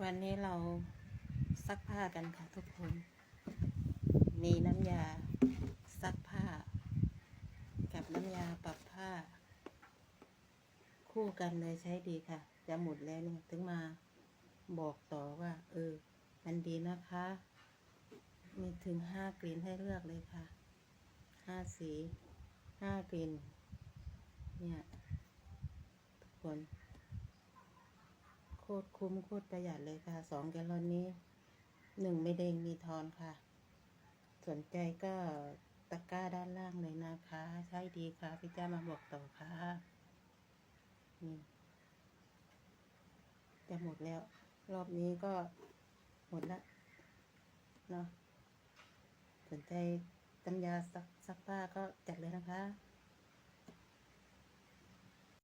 วันนี้เราซักผ้ากันค่ะทุกคน มีน้ำยาซักผ้า กับน้ำยาปรับผ้า คู่กันเลยใช้ดีค่ะ จะหมดแล้วเนี่ยถึงมาบอกต่อว่า เออ มันดีนะคะ มีถึงห้ากลิ่นให้เลือกเลยค่ะห้าสีห้ากลิ่นเนี่ย ทุกคน ตรคุ้มโคตรประหยัดเลยค่ะสองแกลลอนนี้หนึ่งไม่เด้งมีทอนค่ะ สนใจก็ตะกร้าด้านล่างเลยนะคะ ใช่ดีค่ะ พี่จ้ามาบอกต่อค่ะนี่จะหมดแล้ว รอบนี้ก็หมดละเนาะสนใจตำยาซักซักผ้าก็